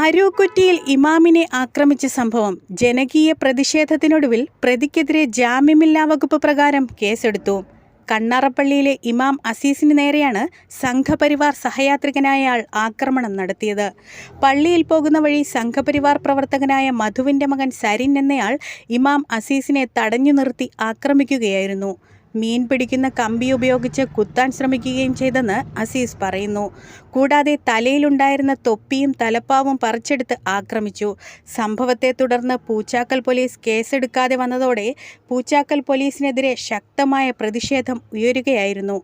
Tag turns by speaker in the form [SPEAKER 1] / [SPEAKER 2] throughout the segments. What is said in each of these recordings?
[SPEAKER 1] അരൂക്കുറ്റിയിൽ ഇമാമിനെ ആക്രമിച്ച സംഭവം ജനകീയ പ്രതിഷേധത്തിനൊടുവിൽ പ്രതിക്കെതിരെ ജാമ്യമില്ലാ വകുപ്പ് പ്രകാരം കേസെടുത്തു. കണ്ണാറപ്പള്ളിയിലെ ഇമാം അസീസിന് നേരെയാണ് സംഘപരിവാർ സഹയാത്രികനായ ആൾ ആക്രമണം നടത്തിയത്. പള്ളിയിൽ പോകുന്ന വഴി സംഘപരിവാർ പ്രവർത്തകനായ മധുവിന്റെ മകൻ സരിൻ എന്നയാൾ ഇമാം അസീസിനെ തടഞ്ഞു നിർത്തി ആക്രമിക്കുകയായിരുന്നു. മീൻ പിടിക്കുന്ന കമ്പി ഉപയോഗിച്ച് കുത്താൻ ശ്രമിക്കുകയും ചെയ്തെന്ന് അസീസ് പറയുന്നു. കൂടാതെ തലയിലുണ്ടായിരുന്ന തൊപ്പിയും തലപ്പാവും പറിച്ചെടുത്ത് ആക്രമിച്ചു. സംഭവത്തെ തുടർന്ന് പൂച്ചാക്കൽ പോലീസ് കേസെടുക്കാതെ വന്നതോടെ പൂച്ചാക്കൽ പോലീസിനെതിരെ ശക്തമായ പ്രതിഷേധം ഉയരുകയായിരുന്നു.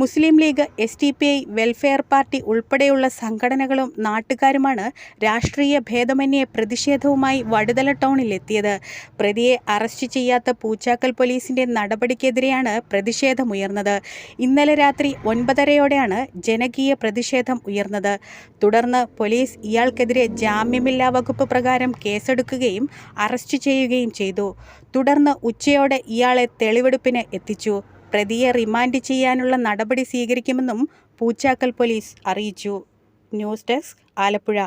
[SPEAKER 1] Muslim League S T P I Welfare Party ഉൾപ്പെടെയുള്ള സംഘടനകളും നാട്ടുകാരുമാണ് രാഷ്ട്രീയ ഭേദമന്യേ പ്രതിഷേധവുമായി വടുതല ടൗണിലെത്തിയത്. പ്രതിയെ അറസ്റ്റ് ചെയ്യാത്ത പൂച്ചാക്കൽ പോലീസിന്റെ നടപടിക്കെതിരെയാണ് പ്രതിഷേധമുയർന്നത്. ഇന്നലെ രാത്രി ഒൻപതരയോടെയാണ് ജനകീയ പ്രതിഷേധം ഉയർന്നത്. തുടർന്ന് പോലീസ് ഇയാൾക്കെതിരെ ജാമ്യമില്ലാ വകുപ്പ് പ്രകാരം കേസെടുക്കുകയും അറസ്റ്റ് ചെയ്യുകയും ചെയ്തു. തുടർന്ന് ഉച്ചയോടെ ഇയാളെ തെളിവെടുപ്പിന് എത്തിച്ചു. പ്രതിയെ റിമാൻഡ് ചെയ്യാനുള്ള നടപടി സ്വീകരിക്കുമെന്നും പൂച്ചാക്കൽ പോലീസ് അറിയിച്ചു. News desk Alappuzha.